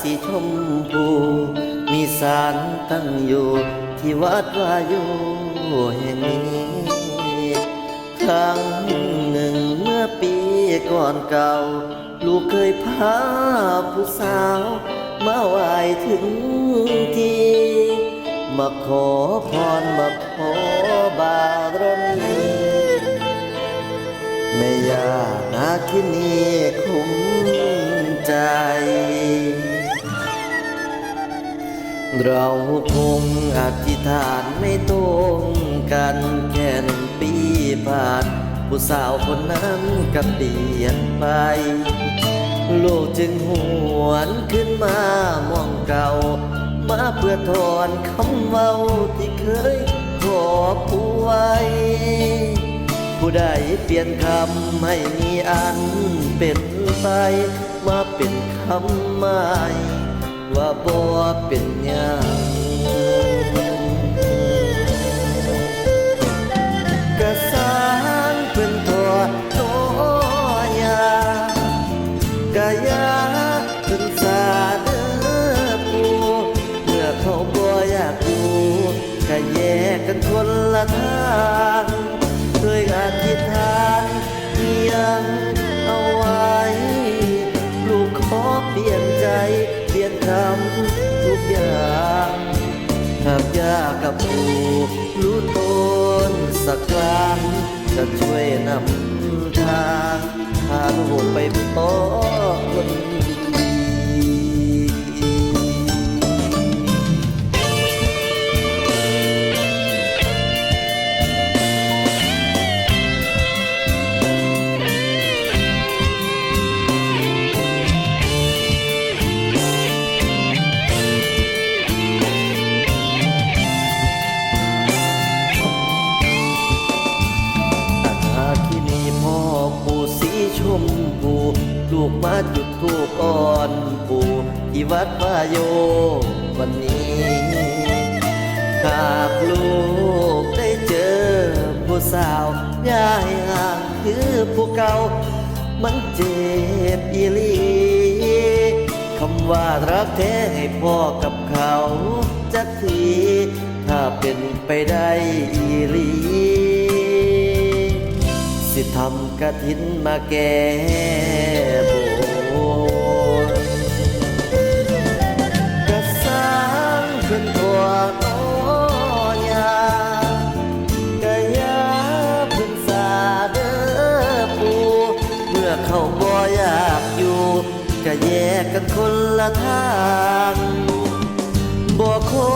สีชมพู มีสารตั้งอยู่ ที่วัดวายุแห่งนี้ ครั้งหนึ่งเมื่อปีก่อนเก่า ลูกเคยพาผู้สาว มาไหว้ถึงที่ มาขอพรมาขอบารมีแม่ยานาคินีคุ้ม เราคงอธิษฐานไม่ตรงกันแค่หนึ่งปีผ่าน ผู้สาวคนนั้นก็เปลี่ยนไปโลกจึงหวนขึ้นมามองเก่า มาเพื่อถอนคำเว้าที่เคยขอผู้ไว้ผู้ใดเปลี่ยนคำให้มีอันเป็นไป มาเป็นคำใหม่ ว่าบ่เป็นหยังกระสานเพิ่นตัวโตยากะยาเพิ่นสาเด้อปูเมื่อเขาบ่อยากดูกะแยกกันคนละทางเคยอธิษฐานเพียง ทุกอย่างหากยากกับผู้รู้ตนสักครั้งจะช่วยนำทางพาลูกไปพบคน มพูลูกมาจุดทูปอ่อนปูที่วัดวาโยวันนี้หากลูกได้เจอผู้สาวย่ายห่างคือผู้เก่ามันเจ็บอีลีคำว่ารักแท้ให้พ่อกับเขาจักทีถ้าเป็นไปได้อีลี ทำกะทินมาแก้บนกระสังขึ้นตัวโน้ยากะยาพิ่นสาเด้อปูเมื่อเขาบ่อยากอยู่กะแยกกันคนละทางบ่ขอ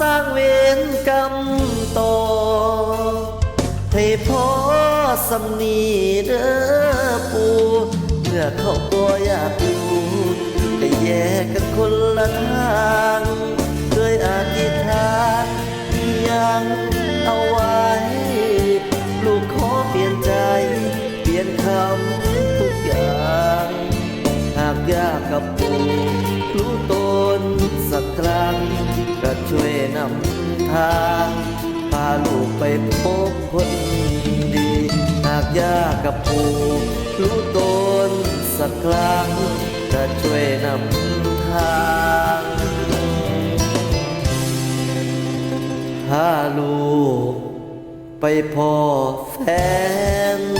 สร้างเวรกรรมต่อให้พ่อ สำนีเด้อปูเมื่อเขาบ่อยากอยู่ก็แยกกันคนละทางด้วยอธิษฐานยังเอาไว้ ลูกขอเปลี่ยนใจ เปลี่ยนคำทุกอย่าง หากยากกับปูรู้ตนสักครั้งก็ช่วยนำทาง พาลูกไปพบคน ยากับปู่รู้ตนสักครั้งจะช่วยนำทางถ้าลูกไปพอแฟน